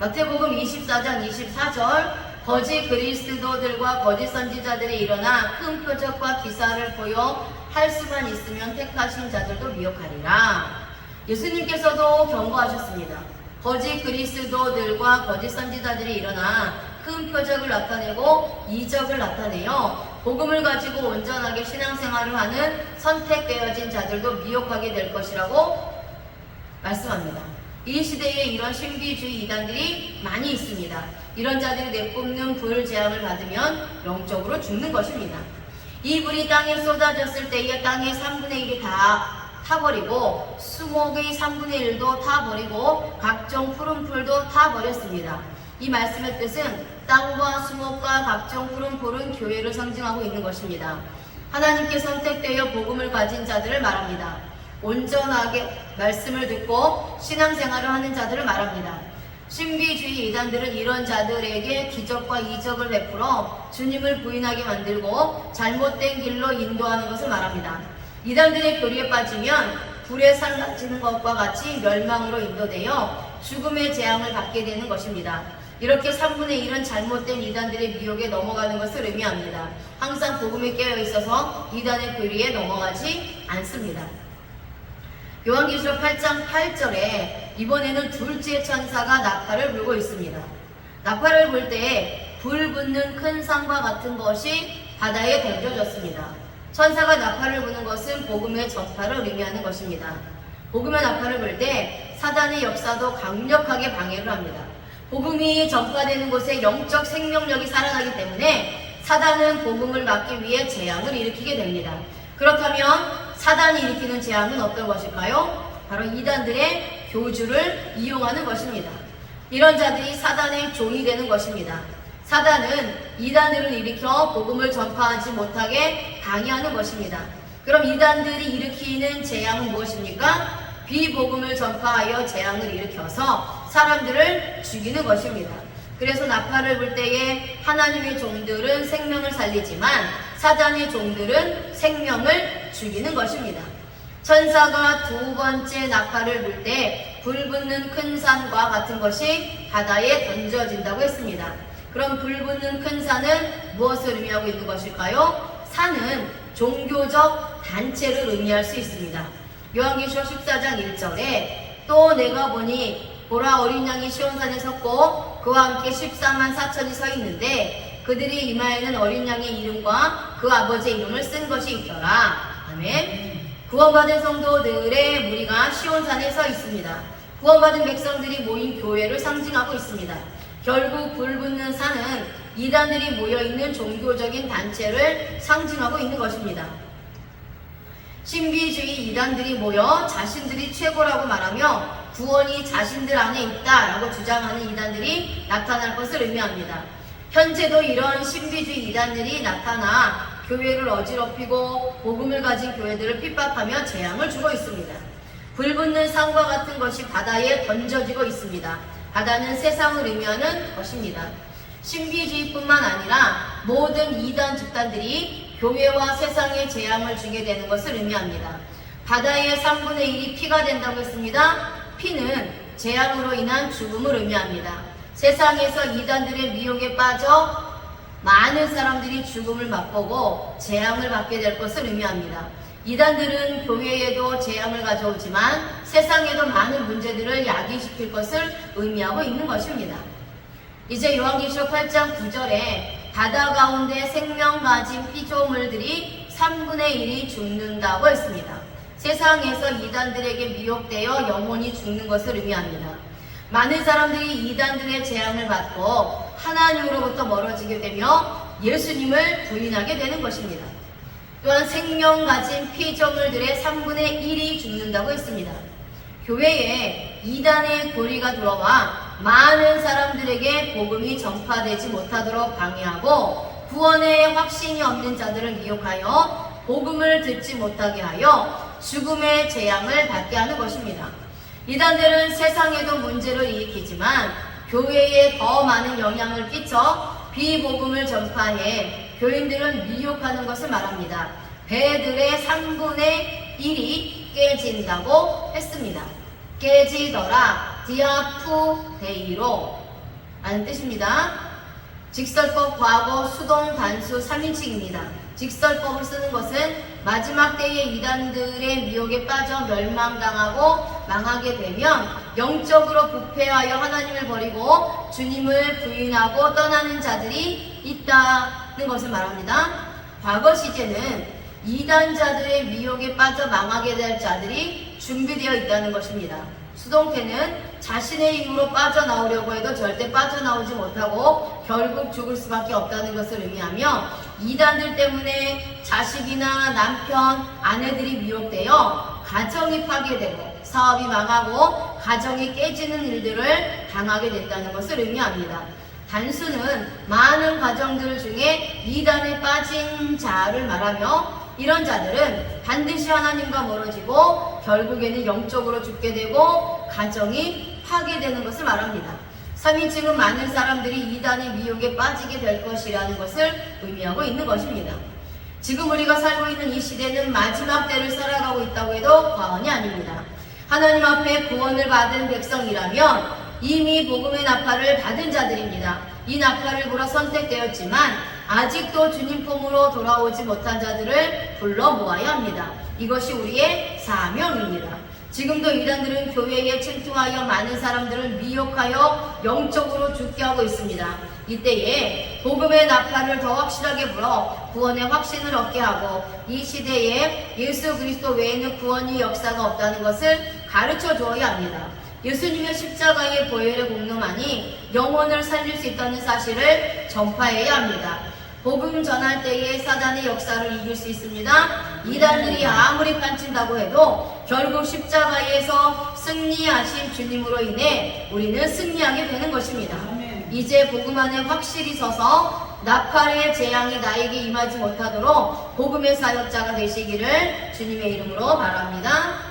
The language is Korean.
마태복음 24장 24절 거짓 그리스도들과 거짓 선지자들이 일어나 큰 표적과 기사를 보여 할 수만 있으면 택하신 자들도 미혹하리라. 예수님께서도 경고하셨습니다. 거짓 그리스도들과 거짓 선지자들이 일어나 큰 표적을 나타내고 이적을 나타내어 복음을 가지고 온전하게 신앙생활을 하는 선택되어진 자들도 미혹하게 될 것이라고 말씀합니다. 이 시대에 이런 신비주의 이단들이 많이 있습니다. 이런 자들이 내뿜는 불 재앙을 받으면 영적으로 죽는 것입니다. 이 불이 땅에 쏟아졌을 때에 땅의 3분의 1이 다 타버리고 수목의 3분의 1도 타버리고 각종 푸른 풀도 타버렸습니다. 이 말씀의 뜻은 땅과 수목과 각종 푸른 풀은 교회를 상징하고 있는 것입니다. 하나님께 선택되어 복음을 가진 자들을 말합니다. 온전하게 말씀을 듣고 신앙생활을 하는 자들을 말합니다. 신비주의 이단들은 이런 자들에게 기적과 이적을 베풀어 주님을 부인하게 만들고 잘못된 길로 인도하는 것을 말합니다. 이단들의 교리에 빠지면 불에 살라지는 것과 같이 멸망으로 인도되어 죽음의 재앙을 받게 되는 것입니다. 이렇게 3분의 1은 잘못된 이단들의 미혹에 넘어가는 것을 의미합니다. 항상 복음에 깨어 있어서 이단의 교리에 넘어가지 않습니다. 요한계시록 8장 8절에 이번에는 둘째 천사가 나팔을 불고 있습니다. 나팔을 불때불 붙는 큰 산과 같은 것이 바다에 던져졌습니다. 천사가 나팔을 부는 것은 복음의 전파를 의미하는 것입니다. 복음의 나팔을 불 때 사단의 역사도 강력하게 방해를 합니다. 복음이 전파되는 곳에 영적 생명력이 살아나기 때문에 사단은 복음을 막기 위해 재앙을 일으키게 됩니다. 그렇다면 사단이 일으키는 재앙은 어떤 것일까요? 바로 이단들의 교주를 이용하는 것입니다. 이런 자들이 사단의 종이 되는 것입니다. 사단은 이단들을 일으켜 복음을 전파하지 못하게 방해하는 것입니다. 그럼 이단들이 일으키는 재앙은 무엇입니까? 비복음을 전파하여 재앙을 일으켜서 사람들을 죽이는 것입니다. 그래서 나팔을 불 때에 하나님의 종들은 생명을 살리지만 사단의 종들은 생명을 죽이는 것입니다. 천사가 두 번째 나팔을 불때 불 붙는 큰 산과 같은 것이 바다에 던져진다고 했습니다. 그럼 불 붙는 큰 산은 무엇을 의미하고 있는 것일까요? 산은 종교적 단체를 의미할 수 있습니다. 요한계시록 14장 1절에 또 내가 보니 보라 어린 양이 시온산에 섰고 그와 함께 14만 4천이 서 있는데 그들이 이마에는 어린 양의 이름과 그 아버지의 이름을 쓴 것이 있더라. 아멘. 구원받은 성도들의 무리가 시온산에 서 있습니다. 구원받은 백성들이 모인 교회를 상징하고 있습니다. 결국 불 붙는 산은 이단들이 모여있는 종교적인 단체를 상징하고 있는 것입니다. 신비주의 이단들이 모여 자신들이 최고라고 말하며 구원이 자신들 안에 있다라고 주장하는 이단들이 나타날 것을 의미합니다. 현재도 이런 신비주의 이단들이 나타나 교회를 어지럽히고 복음을 가진 교회들을 핍박하며 재앙을 주고 있습니다. 불붙는 산과 같은 것이 바다에 던져지고 있습니다. 바다는 세상을 의미하는 것입니다. 신비주의뿐만 아니라 모든 이단 집단들이 교회와 세상에 재앙을 주게 되는 것을 의미합니다. 바다의 3분의 1이 피가 된다고 했습니다. 피는 재앙으로 인한 죽음을 의미합니다. 세상에서 이단들의 미혹에 빠져 많은 사람들이 죽음을 맛보고 재앙을 받게 될 것을 의미합니다. 이단들은 교회에도 재앙을 가져오지만 세상에도 많은 문제들을 야기시킬 것을 의미하고 있는 것입니다. 이제 요한계시록 8장 9절에 바다 가운데 생명 가진 피조물들이 3분의 1이 죽는다고 했습니다. 세상에서 이단들에게 미혹되어 영혼이 죽는 것을 의미합니다. 많은 사람들이 이단들의 재앙을 받고 하나님으로부터 멀어지게 되며 예수님을 부인하게 되는 것입니다. 또한 생명 가진 피조물들의 3분의 1이 죽는다고 했습니다. 교회에 이단의 고리가 들어와 많은 사람들에게 복음이 전파되지 못하도록 방해하고 구원의 확신이 없는 자들을 미혹하여 복음을 듣지 못하게 하여 죽음의 재앙을 받게 하는 것입니다. 이단들은 세상에도 문제를 일으키지만 교회에 더 많은 영향을 끼쳐 비복음을 전파해 교인들은 미혹하는 것을 말합니다. 배들의 3분의 1이 깨진다고 했습니다. 깨지더라 디아푸 데이로 라는 뜻입니다. 직설법 과거 수동 단수 3인칭입니다. 직설법을 쓰는 것은 마지막 때의 이단들의 미혹에 빠져 멸망당하고 망하게 되면 영적으로 부패하여 하나님을 버리고 주님을 부인하고 떠나는 자들이 있다는 것을 말합니다. 과거 시제는 이단자들의 미혹에 빠져 망하게 될 자들이 준비되어 있다는 것입니다. 수동태는 자신의 힘으로 빠져나오려고 해도 절대 빠져나오지 못하고 결국 죽을 수밖에 없다는 것을 의미하며 이단들 때문에 자식이나 남편, 아내들이 미혹되어 가정이 파괴되고 사업이 망하고 가정이 깨지는 일들을 당하게 된다는 것을 의미합니다. 단수는 많은 가정들 중에 이단에 빠진 자를 말하며 이런 자들은 반드시 하나님과 멀어지고 결국에는 영적으로 죽게 되고 가정이 파괴되는 것을 말합니다. 3인칭은 많은 사람들이 이단의 미혹에 빠지게 될 것이라는 것을 의미하고 있는 것입니다. 지금 우리가 살고 있는 이 시대는 마지막 때를 살아가고 있다고 해도 과언이 아닙니다. 하나님 앞에 구원을 받은 백성이라면 이미 복음의 나팔을 받은 자들입니다. 이 나팔을 불어 선택되었지만 아직도 주님 품으로 돌아오지 못한 자들을 불러 모아야 합니다. 이것이 우리의 사명입니다. 지금도 이단들은 교회에 침투하여 많은 사람들을 미혹하여 영적으로 죽게 하고 있습니다. 이때에 복음의 나팔을 더 확실하게 불어 구원의 확신을 얻게 하고 이 시대에 예수 그리스도 외에는 구원이 역사가 없다는 것을 가르쳐 주어야 합니다. 예수님의 십자가의 보혈의 공로만이 영혼을 살릴 수 있다는 사실을 전파해야 합니다. 복음 전할 때에 사단의 역사를 이길 수 있습니다. 이단들이 아무리 판친다고 해도 결국 십자가에서 승리하신 주님으로 인해 우리는 승리하게 되는 것입니다. 이제 복음 안에 확실히 서서 나팔의 재앙이 나에게 임하지 못하도록 복음의 사역자가 되시기를 주님의 이름으로 바랍니다.